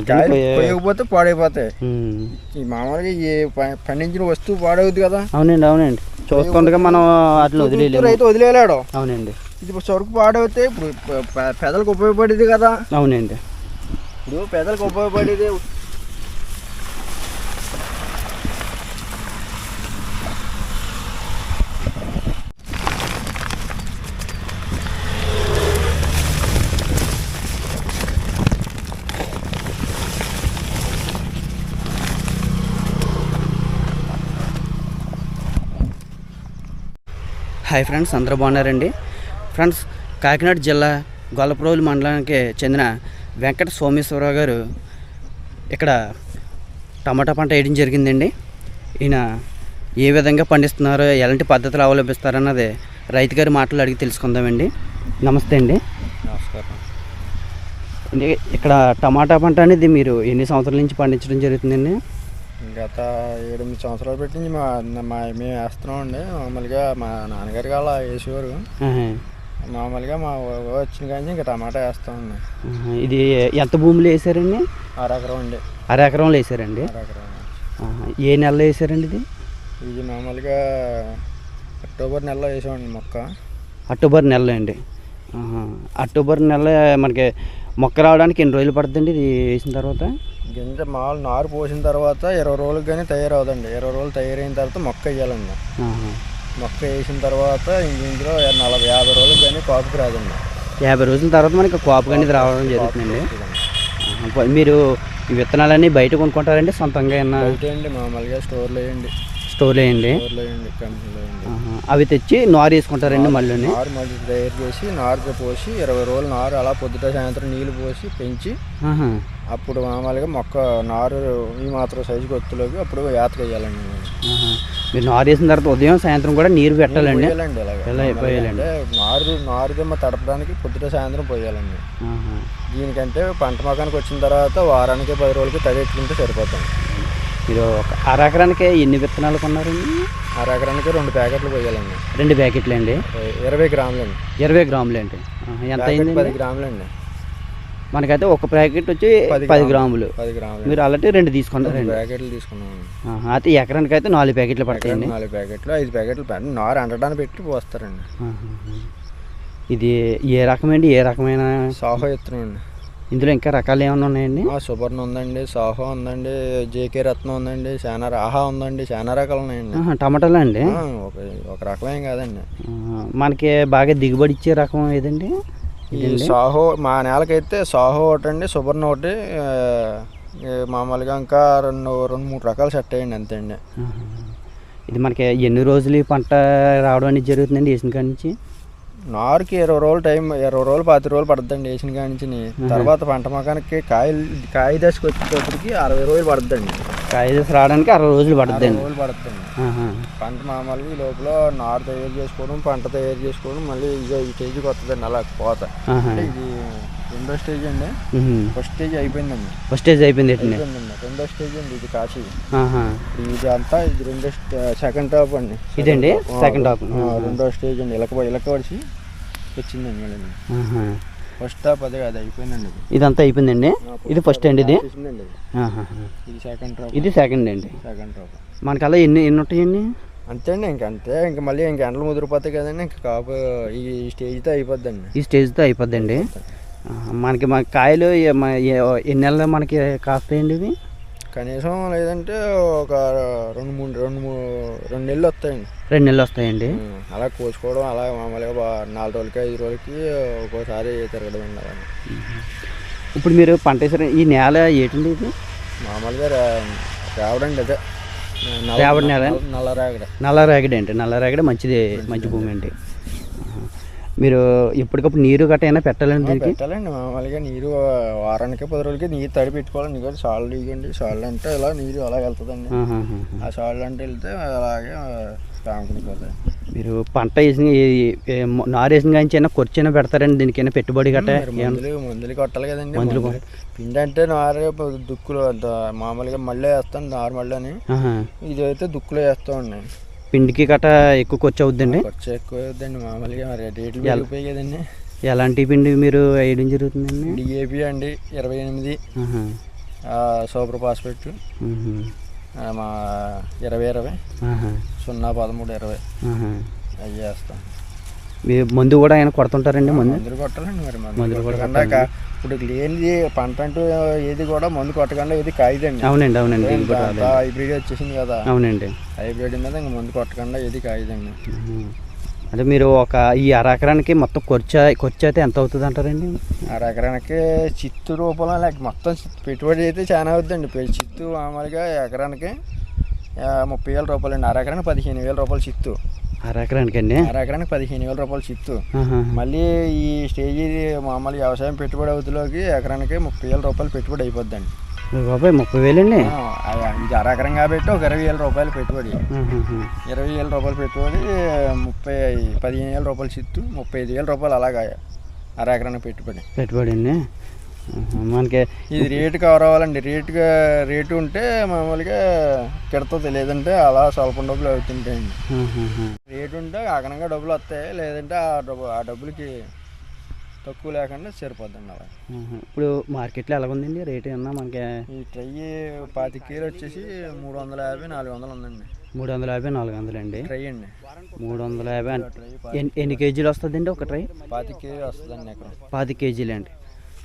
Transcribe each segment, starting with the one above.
కాయలు పోయే- పోయకపోతే పాడైపోతాయి. ఈ మామూలుగా ఈ ప- పండించిన వస్తువు పాడవుద్ది కదా. అవునండి అవునండి. చూస్తుండగా మనం వాటిని వదిలేయలేము. రైతు వదిలేలాడు అవునండి. ఇది సరుకు పాడవుతే ఇప్పుడు ప- ప- పెదలకు ఉపయోగపడేది కదా. అవునండి. ఇప్పుడు పెదలకు ఉపయోగపడేది హాయ్ ఫ్రెండ్స్ అందరూ బాగున్నారండి. ఫ్రెండ్స్ కాకినాడ జిల్లా గొల్లప్రోలు మండలానికి చెందిన వెంకట సోమేశ్వరరావు గారు ఇక్కడ టమాటా పంట వేయడం జరిగిందండి. ఈయన ఏ విధంగా పండిస్తున్నారో ఎలాంటి పద్ధతులు అవలంబిస్తారన్నది రైతు గారి మాటలు అడిగి తెలుసుకుందామండి. నమస్తే అండి. నమస్కారం. ఇక్కడ టమాటా పంట అనేది మీరు ఎన్ని సంవత్సరాల నుంచి పండించడం జరుగుతుందండి? గత ఏడెనిమిది సంవత్సరాలు పెట్టి మా మా మేము వేస్తున్నాం అండి. మామూలుగా మా నాన్నగారు అలా వేసేవారు. మామూలుగా మా వచ్చిన కానీ ఇంకా టమాటా వేస్తామండి ఆహా. ఇది ఎంత భూములు వేసారండి? అరెకరం అండి. వేసారండి? అరెకరం. ఆహా. ఏ నెలలో వేసారండి ఇది? ఇది మామూలుగా అక్టోబర్ నెలలో వేసామండి మొక్క. అక్టోబర్ నెలలో అండి. అక్టోబర్ నెల మనకి మొక్క రావడానికి ఎన్ని రోజులు పడుతుందండి ఇది వేసిన తర్వాత? గింజ మామూలు నారు పోసిన తర్వాత ఇరవై రోజులకు కానీ తయారవుదండి. ఇరవై రోజులు తయారైన తర్వాత మొక్క వేయాలండి. మొక్క వేసిన తర్వాత ఇందులో నలభై యాభై రోజులకు కానీ కాపుకి రాదండి. యాభై రోజుల తర్వాత మనకి కాపు అనేది రావడం జరుగుతుందండి. మీరు ఈ విత్తనాలన్నీ బయట కొనుక్కుంటారండి? సొంతంగా అండి. మామూలుగా స్టోర్లో వేయండి. స్టోర్లో వేయండి. అవి తెచ్చి నారు వేసుకుంటారండి మళ్ళీ నారు మళ్ళీ తయారు చేసి నారు పోసి ఇరవై రోజులు నారు అలా పొద్దుట సాయంత్రం నీళ్ళు పోసి పెంచి. అప్పుడు మామూలుగా మొక్క నారు ఈ మాత్రం సైజుకి ఒత్తులోకి అప్పుడు యాతకు వేయాలండి. మీరు నారు వేసిన తర్వాత ఉదయం సాయంత్రం కూడా నీరు పెట్టాలండి? పోయాలండి నారు నారు దిమ్మ తడపడానికి పొద్దుట సాయంత్రం పోయాలండి. దీనికంటే పంట మొఖానికి వచ్చిన తర్వాత వారానికి పది రోజులకి తడెట్టుకుంటే సరిపోతాం. మీరు ఒక అర ఎకరానికి ఎన్ని విత్తనాలు కొన్నారండి? అర ఎకరానికి రెండు ప్యాకెట్లు పోయాలండి. రెండు ప్యాకెట్లు అండి ఇరవై గ్రాములండి. ఇరవై గ్రాములు అండి. ఎంత అయిందండి? పది గ్రాములండి. మనకైతే ఒక ప్యాకెట్ వచ్చి పది గ్రాములు. మీరు అలాంటి రెండు రెండు తీసుకుంటారండి ప్యాకెట్లు. అయితే ఎకరానికి అయితే నాలుగు ప్యాకెట్లు పడతాయండి. నాలుగు ప్యాకెట్లు ఐదు ప్యాకెట్లు పెట్టి నారు అంటడానికి పెట్టి పోస్తారండి. ఇది ఏ రకమండి? ఏ రకమైన? సాహో ఇత్తనం అండి. ఇందులో ఇంకా రకాలు ఏమైనా ఉన్నాయండి? సుబర్ణ ఉందండి సాహో ఉందండి జేకే రత్నం ఉందండి చాలా ఆహా ఉందండి చాలా రకాలు ఉన్నాయండి. టమాటాలు అండి? ఒక ఒక రకమేం కాదండి. మనకి బాగా దిగుబడి ఇచ్చే రకం ఏదండి? ఈ సాహో మా నేలకైతే సాహో ఒకటి అండి సుబర్ణ ఒకటి మామూలుగా ఇంకా రెండు రెండు మూడు రకాలు సెట్ అయ్యండి అంతే అండి. ఇది మనకి ఎన్ని రోజులు ఈ పంట రావడం అనేది జరుగుతుందండి వేసిన కాడి నుంచి? నారుకి ఇరవై రోజులు టైం ఇరవై రోజులు పాతి రోజులు పడుతుందండి వేసిన కాడి నుంచి. తర్వాత పంట మొఖానికి కాయలు కాయ దశకు వచ్చేటప్పటికి అరవై రోజులు పడుతుందండి. కాయ దశ రావడానికి అరవై రోజులు అరవై పడుతుందండి రోజులు పడుతుందండి ఆహా. పంట మామూలుగా ఈ లోపల నారు తయారు చేసుకోవడం పంట తయారు చేసుకోవడం మళ్ళీ ఇక ఈ స్టేజ్కి వస్తుందండి అలా. అంటే ఇది రెండో స్టేజ్ అండి. ఫస్ట్ స్టేజ్ అయిపోయిందండి. ఫస్ట్ స్టేజ్ అయిపోయింది రెండో స్టేజ్ అండి ఇది కాశీ. ఇది అంతా ఇది రెండో సెకండ్ టాప్ అండి. ఇదండి? సెకండ్ టాప్ రెండో స్టేజ్ అండి. ఇలక ఇలక పడిచి వచ్చిందండి మళ్ళీ. ఫస్ట్ టాప్ అదే అది అయిపోయిందండి ఇది. ఇదంతా అయిపోయిందండి? ఇది ఫస్ట్ అండి ఇది? ఇది. ఇది సెకండ్ టాప్ ఇది సెకండ్ అండి. సెకండ్ టాప్ మనకి అలా ఎన్ని ఎన్ని ఉంటాయండి? అంతే అండి ఇంక అంతే. ఇంక మళ్ళీ ఇంక ఎండలు ముదిరిపోతాయి కదండి ఇంక కాపు ఈ స్టేజ్తో అయిపోద్దండి. ఈ స్టేజ్తో అయిపోద్దండి. మనకి మన కాయలు మ- ఏ- ఎన్ని నెలలు మనకి కాస్తాయండి ఇవి? కనీసం లేదంటే ఒక రెండు మూడు రెండు మూడు రెండు నెలలు వస్తాయండి. రెండు నెలలు వస్తాయండి. అలా కోసుకోవడం అలా మామూలుగా నాలుగు రోజులకి ఐదు రోజులకి ఒక్కోసారి తిరగడం అలా ఇప్పుడు మీరు పంట వేసారు ఈ నేల ఏంటండి ఇది? మామూలుగా రావడండి అదే. రేవడి నేల? నల్ల- రేగడ. నల్ల రేగడి అండి. నల్ల రేగడి మంచిది మంచి భూమి అండి. మీరు ఎప్పటికప్పుడు నీరు గట్ట అయినా పెట్టాలండి దీనికి? పెట్టాలండి. మామూలుగా నీరు వారానికి పది రోజులకి నీరు తడి పెట్టుకోవాలి నీకు సాళ్ళు ఇవ్వండి సాళ్ళు అంటే ఇలా నీరు అలా వెళ్తుందండి. ఆ సాళ్ళు అంటే వెళ్తే అలాగే మీరు పంట వేసిన నారు వేసిన కానీ అయినా ఖర్చు పెడతారండి దీనికైనా పెట్టుబడి గట్ట మందులు మందులు కొట్టాలి కదండి. మందులు. పిండి అంటే నారే దుక్కులు మామూలుగా మళ్ళీ వేస్తాను నారు మళ్ళీ అని. ఇదైతే దుక్కులో వేస్తామండి. పిండికి గట్ట ఎక్కువ ఖర్చు అవుద్దండి? ఖర్చు ఎక్కువ అవుతుందండి మామూలుగా మరి రేట్లు కదండి. ఎలాంటి పిండి మీరు వేయడం జరుగుతుందండి? డిఏపి అండి ఇరవై ఎనిమిది. Super phosphate. మా ఇరవై ఇరవై. సున్నా పదమూడు ఇరవై. అవి వేస్తాం మీ మందు కూడా ఆయన కొడుతుంటారండి మందు? మందులు కొట్టాలండి మరి మందులు మందులు కూడా కొట్టకుండా ఇప్పుడు లేనిది పంట అంటూ ఏది కూడా మందు కొట్టకుండా ఏది కాయదండి. అవునండి అవునండి. హైబ్రిడ్ వచ్చేసింది కదా. అవునండి. హైబ్రిడ్ మీద ఇంక మందు కొట్టకుండా ఏది కాయదండి. అంటే మీరు ఒక ఈ అరెకరానికి మొత్తం ఖర్చు ఖర్చు అయితే ఎంత అవుతుంది అంటారండి? అర ఎకరానికి చిత్తు రూపంలో లేక మొత్తం పెట్టుబడి అయితే చాలా అవుతుందండి. చిత్తు మామూలుగా ఎకరానికి ముప్పై వేల రూపాయలు అండి అర ఎకరానికి పదిహేను వేల రూపాయలు చిత్తు. అరెకరానికి అండి అర ఎకరానికి పదిహేను వేల రూపాయలు చిత్తు. మళ్ళీ ఈ స్టేజ్ మామూలు వ్యవసాయం పెట్టుబడి అవుతులోకి ఎకరానికి ముప్పై వేల రూపాయలు పెట్టుబడి అయిపోద్దండి బాబాయ్ ముప్పై వేలండి ఇది అర ఎకరం కాబట్టి ఒక ఇరవై వేల రూపాయలు పెట్టుబడి. ఇరవై వేల రూపాయలు పెట్టుబడి ముప్పై పదిహేను వేల రూపాయలు చిత్తు ముప్పై ఐదు వేల రూపాయలు అలాగా అర ఎకరానికి పెట్టుబడి పెట్టుబడి అండి. మనకి ఇది రేటు కవర్ అవ్వాలండి రేటుగా రేటు ఉంటే మామూలుగా కిడతది లేదంటే అలా స్వల్ప డబ్బులు అవుతుంటాయండి. రేటు ఉంటే అదనంగా డబ్బులు వస్తాయి. లేదంటే ఆ డబ్బు ఆ డబ్బులకి తక్కువ లేకుండా సరిపోద్దండి అలా. ఇప్పుడు మార్కెట్లో ఎలా ఉందండి రేట్ ఏమన్నా మనకి ఈ ట్రై పాతి కీలు వచ్చేసి మూడు వందల యాభై నాలుగు వందలు ఉందండి. మూడు వందల యాభై నాలుగు వందలు అండి. ట్రై అండి. మూడు వందల యాభై ఎన్ని ఎన్ని కేజీలు వస్తుందండి ఒక ట్రై? పాతి కేజీ వస్తుందండి ఎకరం. పాతి కేజీలు అండి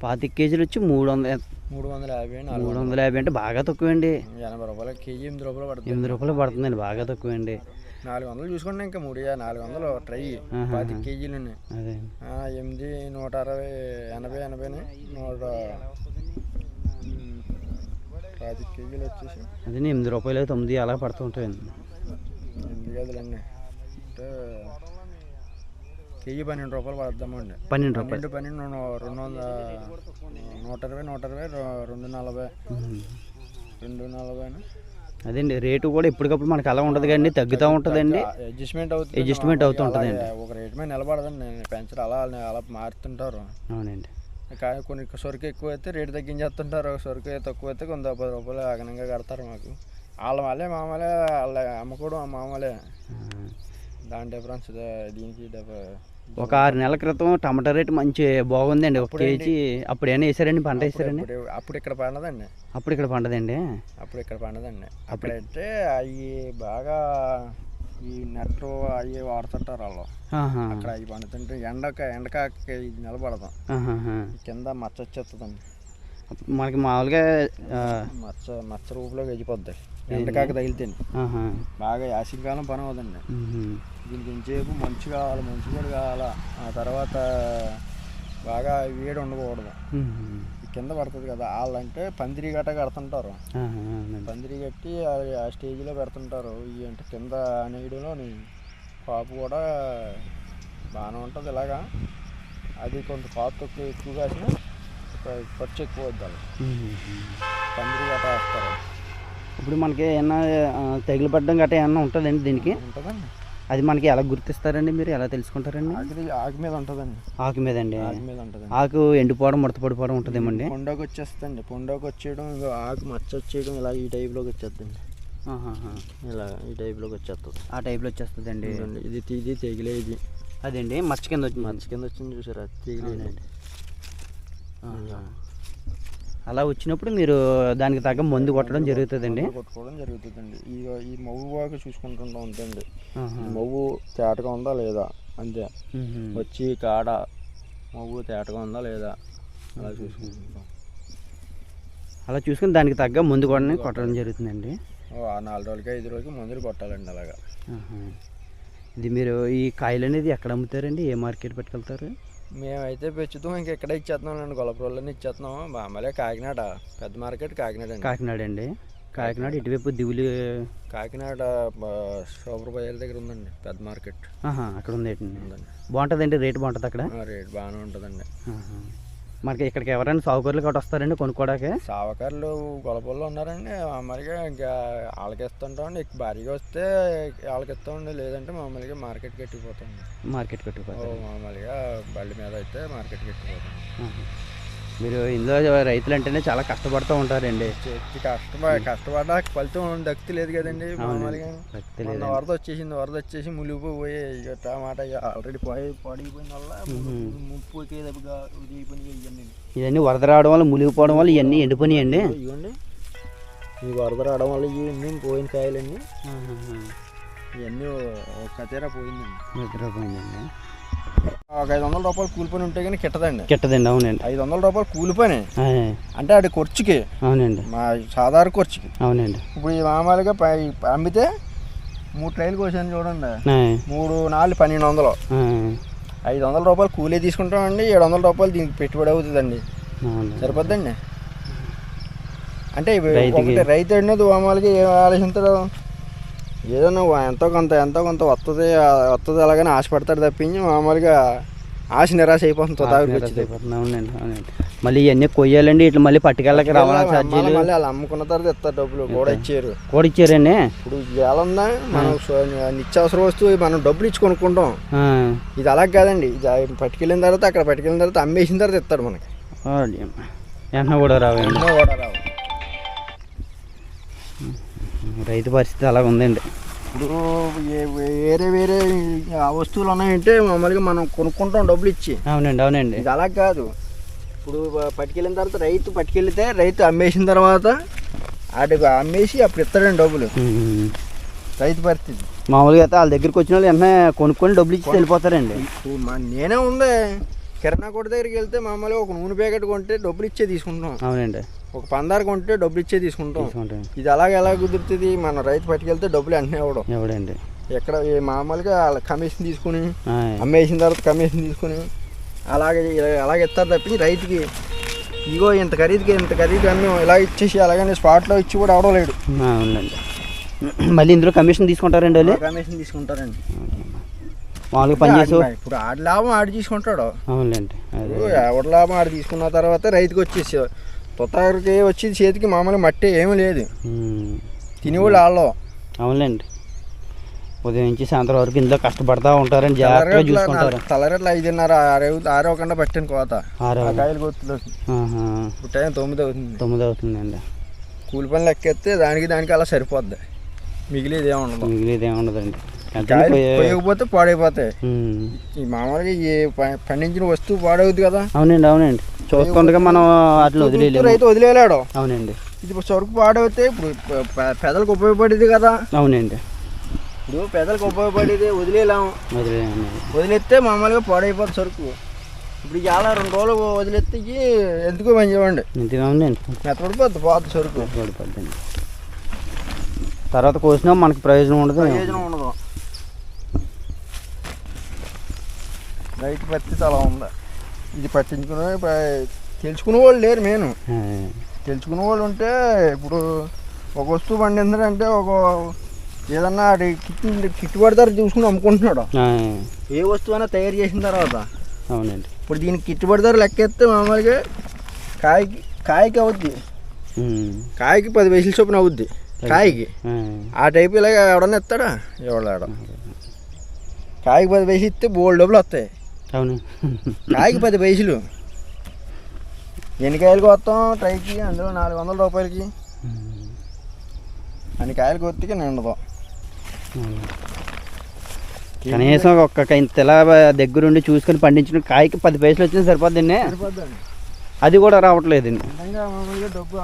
పాతి కేజీలు వచ్చి మూడు వందల మూడు వందల యాభై నాలుగు మూడు వందల యాభై అంటే బాగా తక్కువ అండి ఎనభై రూపాయలు కేజీ ఎనిమిది రూపాయలు పడుతుంది. ఎనిమిది రూపాయలు పడుతుందండి బాగా తక్కువ అండి నాలుగు వందలు చూసుకోండి ఇంకా మూడు నాలుగు వందలు ట్రై ఆహా. పాతి కేజీలు అదే. ఎనిమిది నూట అరవై ఎనభై ఎనభై నూట ఉమ్, పాతి కేజీలు వచ్చేసి. అదే ఎనిమిది రూపాయలు తొమ్మిది అలా పడుతూ ఉంటాయండి. ఎనిమిది గదులండి. అంటే కేజీ పన్నెండు రూపాయలు పడద్దామండి. పన్నెండు రూపాయలు. పన్నెండు రెండు వందల నూట ఇరవై నూట ఇరవై రెండు నలభై. రెండు నలభై అదేండి రేటు కూడా ఎప్పటికప్పుడు మనకి అలా ఉండదు కానీ తగ్గుతూ ఉంటుందండి. అడ్జస్ట్మెంట్ అవుతుంది Adjustment అవుతూ ఉంటుందండి. ఒక రేట్ మీద నిలబడదండి నేను పెంచడం అలా అలా మారుతుంటారు. అవునండి. కానీ కొన్ని సరుకు ఎక్కువ అయితే రేటు తగ్గించేస్తుంటారు సరుకు తక్కువ అయితే కొంత పది రూపాయలు అదనంగా కడతారు మాకు. వాళ్ళ వాళ్ళే మామూలే వాళ్ళ అమ్ముకోవడం మామూలే. దాని డిఫరెన్స్ దీనికి ఒక ఆరు నెలల క్రితం టమాటా రేటు మంచి బాగుందండి. ఒక కేజీ అప్పుడు ఏమైనా వేసారండి? పంట వేసారండి? అప్పుడు ఇక్కడ పండదండి. అప్పుడు ఇక్కడ పండదండి? అప్పుడు ఇక్కడ పండదండి. అప్పుడైతే అవి బాగా ఈ నెట్ అవి వాడుతుంటారు వాళ్ళు. అక్కడ అవి పండుతుంటే ఎండక ఎండకాకి ఇది నిలబడదాం. కింద మచ్చ వచ్చేస్తుందండి మనకి మామూలుగా మచ్చ మచ్చ రూపులో గెజిపోద్ది ఎండకాకి తగిలితే. బాగా యాసింకాలం పని అవుదండి ఉహుం. దీనికి ఇంచేపు మంచు కావాలి మంచు కూడా కావాలా. ఆ తర్వాత బాగా వేడి ఉండకూడదు. కింద పడుతుంది కదా వాళ్ళంటే పందిరి గట్ట కడుతుంటారు. పందిరి కట్టి ఆ- స్టేజ్లో పెడుతుంటారు. ఈ అంటే కింద నేయడంలో కాపు కూడా బాగానే ఉంటుంది ఇలాగా. అది కొంత కాపు తక్కువ ఎక్కువ కాసిన ఖర్చు ఎక్కువ వద్దు. పందిరి గట్ట వేస్తారు. ఇప్పుడు మనకి ఏమన్నా తెగులు పడడం గట్రా ఏమన్నా ఉంటుందండి దీనికి? ఉంటుందండి. అది మనకి ఎలా గుర్తిస్తారండి మీరు? ఎలా తెలుసుకుంటారండి? ఆకు ఆకు మీద ఉంటుందండి. ఆకు మీద అండి ఆకు మీద ఉంటుందండి. ఆకు ఎండిపోవడం ముడత పడిపోవడం ఉంటుందేమండి పొండోకి వచ్చేస్తుంది పొండోకి వచ్చేయడం ఆకు మచ్చ వచ్చేయడం ఇలా ఈ టైప్లోకి వచ్చేస్తుంది ఆహాహా. ఇలా ఈ టైప్లోకి వచ్చేస్తుంది. ఆ టైప్లో వచ్చేస్తుందండి. ఇది ఇది తెగిలే ఇది అదండి? మచ్చ కింద వచ్చింది. మచ్చ కింద వచ్చింది చూసారా? తెగిలేదండి. అలా వచ్చినప్పుడు మీరు దానికి తగ్గ మందు కొట్టడం జరుగుతుందండి? కొట్టుకోవడం జరుగుతుందండి. ఈ ఈ మవ్వు బాగా చూసుకుంటుంటాం. ఈ మవ్వు తేటగా ఉందా లేదా? అంతే. వచ్చి కాడ మవ్వు తేటగా ఉందా లేదా? అలా చూసుకుంటుంటాం. అలా చూసుకుని దానికి తగ్గ మందు కూడా కొట్టడం జరుగుతుందండి. నాలుగు రోజులకి ఐదు రోజులకి మందులు కొట్టాలండి అలాగా. ఇది మీరు ఈ కాయలు అనేది ఎక్కడ అమ్ముతారండి? ఏ మార్కెట్ పెట్టుకెళ్తారు? మేమైతే పెంచుతాం ఇంక ఎక్కడ ఇచ్చేస్తున్నాం అండి గొల్లపురంలోనే ఇచ్చేస్తున్నాం మామూలుగా కాకినాడ పెద్ద మార్కెట్ కాకినాడ అండి. కాకినాడ అండి కాకినాడ. ఇటువైపు దివులు కాకినాడ సూపర్ బజార్ దగ్గర ఉందండి పెద్ద మార్కెట్. అక్కడ ఉంది ఉందండి. బాగుంటుందండి రేట్ బాగుంటుంది అక్కడ? రేట్ బాగానే ఉంటుందండి. మనకి ఇక్కడికి ఎవరైనా సాగుకూరలు కూడా వస్తారండి కొనుక్కోడానికి? సావకారులు గొలపల్లో ఉన్నారండి. మామూలుగా ఇంకా వాళ్ళకి ఇస్తుంటామండి ఎక్కువ భారీగా వస్తే వాళ్ళకి ఇస్తామండి లేదంటే మామూలుగా మార్కెట్కి ఎట్టిపోతాం మార్కెట్ ఓ పెట్టుకుపోతారు మామూలుగా బళ్ళ మీద అయితే మార్కెట్కి ఎట్టిపోతాం ఆహా. మీరు ఇందులో రైతులు అంటేనే చాలా కష్టపడుతూ ఉంటారండి. కష్టపడ కష్టపడ్డా ఫలితం దక్తి లేదు కదండి. వరద వచ్చేసింది వరద వచ్చేసి మునిగిపోయి ఇక టమాటా ఆల్రెడీ పోయి పడిపోయిన వల్ల ముప్పు ఇవన్నీ వరద రావడం వల్ల మునిగిపోవడం వల్ల ఇవన్నీ ఎండిపోయినాయండి. ఇవ్వండి ఈ వరద రావడం వల్ల ఇవన్నీ పోయిన కాయలన్నీ ఇవన్నీ ఒక తీరా పోయిందండి. నిద్రపోయిందండి ఒక ఐదు వందల రూపాయలు కూలి పని ఉంటే కానీ కిట్టదండి. కిట్టదండి అవునండి. ఐదు వందల రూపాయలు కూలి పని ఆ, అంటే అది ఖర్చుకి అవునండి. మా సాధారణ ఖర్చుకి. అవునండి. ఇప్పుడు ఈ మామూలుగా అమ్మితే మూడు ట్రైలు కోసాను చూడండి. మూడు నాలుగు పన్నెండు వందలు. ఐదు వందల రూపాయలు కూలీ తీసుకుంటామండి ఏడు వందల రూపాయలు దీనికి పెట్టుబడి అవుతుందండి. సరిపోద్దండి? అంటే రైతు అనేది మామూలుగా ఏం ఆలోచిస్తాడు ఏదన్నా ఎంతో కొంత ఎంతో కొంత వస్తుంది వస్తుంది అలాగని ఆశపడతాడు తప్పించి మామూలుగా ఆశ నిరాశ అయిపోతుంది. అవునండి అవునండి. మళ్ళీ ఇవన్నీ కొయ్యాలండి ఇట్లా మళ్ళీ పట్టుకెళ్ళకి రవాణా ఛార్జీలు. మళ్ళీ వాళ్ళు అమ్ముకున్న తర్వాత ఇస్తారు డబ్బులు కూడా ఇచ్చారు. కూడా ఇచ్చారండి. ఇప్పుడు ఎలా ఉందా? మనం నిత్యావసర వస్తువు మనం డబ్బులు ఇచ్చి కొనుక్కుంటాం. ఇది అలా కాదండి ఇది పట్టుకెళ్ళిన తర్వాత అక్కడ పట్టుకెళ్ళిన తర్వాత అమ్మేసిన తర్వాత ఇస్తాడు మనకి. కూడా ఎన్నో కూడా రావు. రైతు పరిస్థితి అలా ఉందండి. ఇప్పుడు వేరే వేరే వస్తువులు ఉన్నాయంటే మామూలుగా మనం కొనుక్కుంటాం డబ్బులు ఇచ్చి. అవునండి అవునండి. ఇది అలా కాదు. ఇప్పుడు పట్టుకెళ్ళిన తర్వాత రైతు పట్టుకెళ్తే రైతు అమ్మేసిన తర్వాత వాటి అమ్మేసి అప్పుడు ఇస్తాడండి డబ్బులు. రైతు పరిస్థితి. మామూలుగా అయితే వాళ్ళ దగ్గరికి వచ్చిన వాళ్ళు వెంటనే కొనుక్కొని డబ్బులు ఇచ్చి వెళ్ళిపోతారండి. నేనే ఉంది. కిరాణా కొట్టు దగ్గరికి వెళ్తే మామూలుగా ఒక నూనె ప్యాకెట్ కొంటే డబ్బులు ఇచ్చే తీసుకుంటాం అవునండి. ఒక పందారు కొంటే డబ్బులు ఇచ్చే తీసుకుంటాం. ఇది అలాగ ఎలా కుదురుతుంది? మన రైతు పట్టుకెళ్తే డబ్బులు వెంటనే ఇవ్వడం. ఎవడండి ఎక్కడ మామూలుగా వాళ్ళ కమిషన్ తీసుకుని అమ్మేసిన తర్వాత కమిషన్ తీసుకుని అలాగే అలాగే ఇస్తారు తప్పించి రైతుకి ఇగో ఇంత ఖరీదుకి ఇంత ఖరీదు అన్నీ ఇలా ఇచ్చేసి అలాగని స్పాట్లో ఇచ్చి కూడా అవడం లేడు. అవునండి మళ్ళీ ఇందులో కమిషన్ తీసుకుంటారండి వాళ్ళు? కమిషన్ తీసుకుంటారండి. మామూలుగా పని చేసి ఇప్పుడు ఆడి లాభం ఆడి తీసుకుంటాడు. ఇప్పుడు ఎవరి లాభం ఆడి తీసుకున్న తర్వాత రైతుకి వచ్చేసి తొత్తారికి వచ్చి చేతికి మామూలుగా మట్టి ఏమీ లేదు. తినేవాళ్ళు వాళ్ళు అవునులేండి. ఉదయం నుంచి సాయంత్రం వరకు ఇందులో కష్టపడతా ఉంటారని జాగ్రత్తగా చూసుకుంటారు. తలరెట్ల ఐదున్నర ఆరు ఆరవకుండా పట్టాను కోత. ఆరు కాయలు ఆహా. ఇప్పుడు టైం తొమ్మిది అవుతుంది. తొమ్మిది అవుతుందండి. కూలి పని లెక్కెత్తే దానికి దానికి అలా సరిపోద్ది. మిగిలిది ఏముండదు మిగిలిది ఏమి ఉండదండి. అంటే కాయలు పోయే- కొయ్యకపోతే పాడైపోతాయి. ఈ మామూలుగా ఈ పండించిన వస్తువు పాడవుద్ది కదా. అవునండి అవునండి. చూస్తుండగా మనం వాటిని వదిలేయలేము రైతు వదిలేలాడు. అవునండి. ఇది ఇప్పుడు సరుకు పాడవుతే ఇప్పుడు పెదలకు ఉపయోగపడేది కదా. అవునండి. ఇప్పుడు పెదలకు ఉపయోగపడేది వదిలేలాము. వదిలేస్తే మామూలుగా పాడైపోతుంది సరుకు. ఇప్పుడు చాలా రెండు రోజులు వదిలేస్తే ఎందుకో పని చేయండి మెత్తపడిపోద్ది పోతుంది సరుకు. తర్వాత కోసినా మనకి ప్రయోజనం ఉండదు. ప్రయోజనం ఉండదు. రైతు పరిస్థితి అలా ఉంది. ఇది పట్టించుకునే తెలుసుకునే వాళ్ళు లేరు నేను తెలుసుకునే వాళ్ళు ఉంటే ఇప్పుడు ఒక వస్తువు పండిందంటే ఒక ఏదన్నా అది కిట్ గిట్టుబాటు ధర చూసుకుని అమ్ముకుంటున్నాడు. ఏ వస్తువు అయినా తయారు చేసిన తర్వాత అవునండి. ఇప్పుడు దీనికి గిట్టుబాటు ధర లెక్కేస్తే మామూలుగా కాయకి కాయకి అవుద్ది. కాయకి పది పైసలు చొప్పున అవుద్ది. కాయకి. ఆ, ఆ టైప్ ఇలాగ ఎవడన్నా ఇస్తాడా? ఎవడాడ కాయకి పది పైసలు ఇస్తే బోల్డ్ డబ్బులు వస్తాయి. అవును. కాయకి పది పైసలు. ఎన్ని కాయలు వస్తాం ట్రైకి అందులో నాలుగు వందల రూపాయలకి. అన్ని కాయలు కొత్తికి నిండదు కనీసం ఒక్క ఇంత ఇలా దగ్గరుండి చూసుకొని పండించిన కాయకి పది పైసలు వచ్చినా సరిపోద్దండి. అది కూడా రావట్లేదు డబ్బు